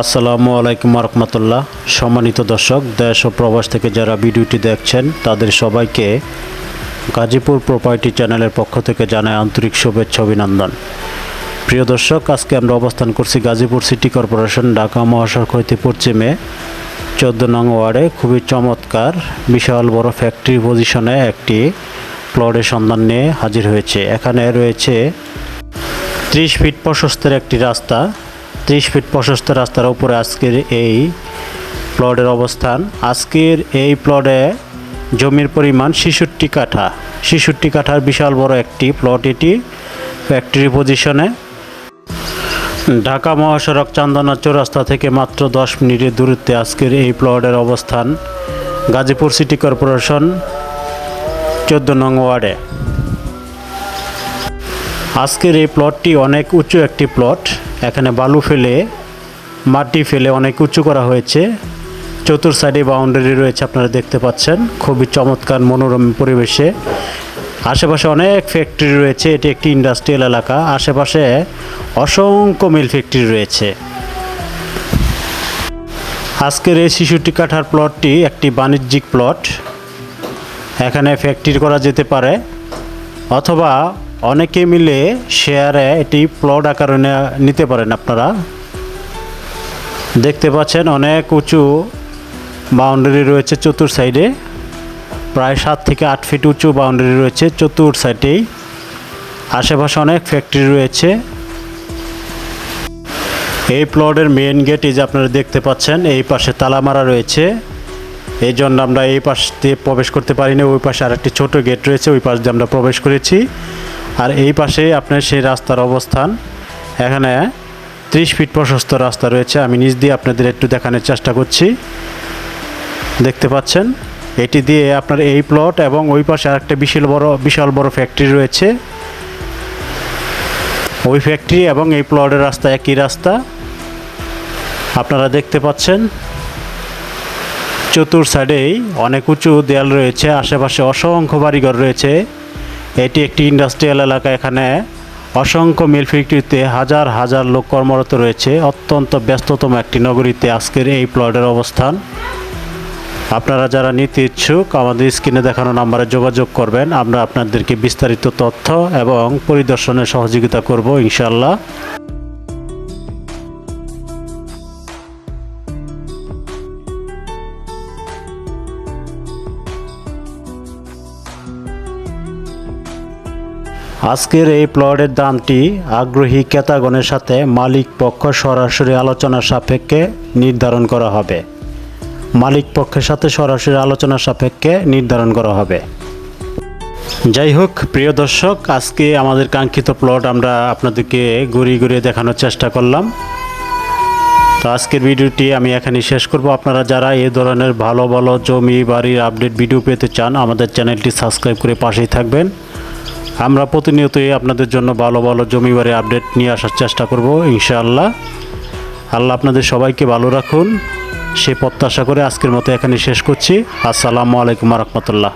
আসসালামু আলাইকুম রহমতুল্লাহ সম্মানিত দর্শক, দেশ ও প্রবাস থেকে যারা ভিডিওটি দেখছেন, তাদের সবাইকে গাজীপুর প্রপার্টি চ্যানেলের পক্ষ থেকে জানায় আন্তরিক শুভেচ্ছা অভিনন্দন। প্রিয় দর্শক, আজকে আমরা অবস্থান করছি গাজীপুর সিটি কর্পোরেশন, ঢাকা মহাসড়ক হইতে পশ্চিমে চোদ্দ নং ওয়ার্ডে। খুবই চমৎকার, বিশাল বড় ফ্যাক্টরি পজিশনে একটি প্লটের সন্ধান নিয়ে হাজির হয়েছে। এখানে রয়েছে ত্রিশ ফিট প্রশস্তের একটি রাস্তা। ত্রিশ ফিট প্রশস্ত রাস্তার উপরে আজকের এই প্লটের অবস্থান। আজকের এই প্লটে জমির পরিমাণ ছেষট্টি কাঠা। ছেষট্টি কাঠার বিশাল বড় একটি প্লট এটি ফ্যাক্টরি পজিশনে ঢাকা মহাসড়ক চান্দনা চৌরাস্তা থেকে মাত্র দশ মিনিটের দূরত্বে আজকের এই প্লটের অবস্থান গাজীপুর সিটি কর্পোরেশন চোদ্দ নং ওয়ার্ডে। আজকের এই প্লটটি অনেক উঁচু একটি প্লট। এখানে বালু ফেলে, মাটি ফেলে অনেক উঁচু করা হয়েছে। চতুর সাইডে বাউন্ডারি রয়েছে আপনারা দেখতে পাচ্ছেন। খুবই চমৎকার মনোরম পরিবেশে। আশেপাশে অনেক ফ্যাক্টরি রয়েছে, এটি একটি ইন্ডাস্ট্রিয়াল এলাকা। আশেপাশে অসংখ্য মিল ফ্যাক্টরি রয়েছে। আজকের এই শিশুটি কাঠার প্লটটি একটি বাণিজ্যিক প্লট এখানে ফ্যাক্টরি করা যেতে পারে, অথবা অনেকে মিলে শেয়ারে এটি প্লট আকারে নিতে পারেন আপনারা। দেখতে পাচ্ছেন অনেক উঁচু বাউন্ডারি রয়েছে চতুর সাইডে প্রায় সাত থেকে আট ফিট উঁচু বাউন্ডারি রয়েছে চতুর সাইডেই আশেপাশে অনেক ফ্যাক্টরি রয়েছে। এই প্লটের মেন গেট এই যে আপনারা দেখতে পাচ্ছেন, এই পাশে তালা মারা রয়েছে। এই জন্য আমরা এই পাশ দিয়ে প্রবেশ করতে পারিনি, ওই পাশে আরেকটি ছোট গেট রয়েছে, ওই পাশ দিয়ে আমরা প্রবেশ করেছি। আর এই পাশে আপনার সেই রাস্তার অবস্থান। এখানে ত্রিশ ফিট প্রশস্ত রাস্তা রয়েছে। আমি নিজ দিয়ে আপনাদের একটু দেখানোর চেষ্টা করছি। দেখতে পাচ্ছেন? এটি দিয়ে আপনার এই প্লট এবং ওই পাশে আরেকটা বিশাল বড় বিশাল বড় ফ্যাক্টরি রয়েছে। ওই ফ্যাক্টরি এবং এই প্লটের রাস্তা একই রাস্তা। আপনারা দেখতে পাচ্ছেন? চতুর সাইডেই অনেক উঁচু দেয়াল রয়েছে। আশেপাশে অসংখ্য বাড়িঘর রয়েছে। এটি একটি ইন্ডাস্ট্রিয়াল এলাকা। এখানে অসংখ্য মিল ফ্যাক্টরিতে হাজার হাজার লোক কর্মরত রয়েছে। অত্যন্ত ব্যস্ততম একটি নগরীতে আজকের এই প্লটের অবস্থান। আপনারা যারা নিতে ইচ্ছুক, আমাদের স্ক্রিনে দেখানো নাম্বারে যোগাযোগ করবেন। আমরা আপনাদেরকে বিস্তারিত তথ্য এবং পরিদর্শনে সহযোগিতা করব ইনশাল্লাহ আজকের এই প্লটের দামটি আগ্রহী ক্রেতাগণের সাথে মালিক পক্ষ সরাসরি আলোচনার সাপেক্ষে নির্ধারণ করা হবে। মালিক পক্ষের সাথে সরাসরি আলোচনার সাপেক্ষে নির্ধারণ করা হবে। যাই হোক, প্রিয় দর্শক, আজকে আমাদের কাঙ্ক্ষিত প্লট আমরা আপনাদেরকে ঘুরিয়ে ঘুরিয়ে দেখানোর চেষ্টা করলাম। তো আজকের ভিডিওটি আমি এখানে শেষ করব। আপনারা যারা এই ধরনের ভালো ভালো জমি বাড়ির আপডেট ভিডিও পেতে চান, আমাদের চ্যানেলটি সাবস্ক্রাইব করে পাশেই থাকবেন। আমরা প্রতিনিয়তই আপনাদের জন্য ভালো ভালো জমিবারে আপডেট নিয়ে আসার চেষ্টা করব, ইনশাআল্লাহ। আল্লাহ আপনাদের সবাইকে ভালো রাখুন। সে প্রত্যাশা করে আজকের মতো এখানে শেষ করছি। আসসালামু আলাইকুম রহমতুল্লাহ।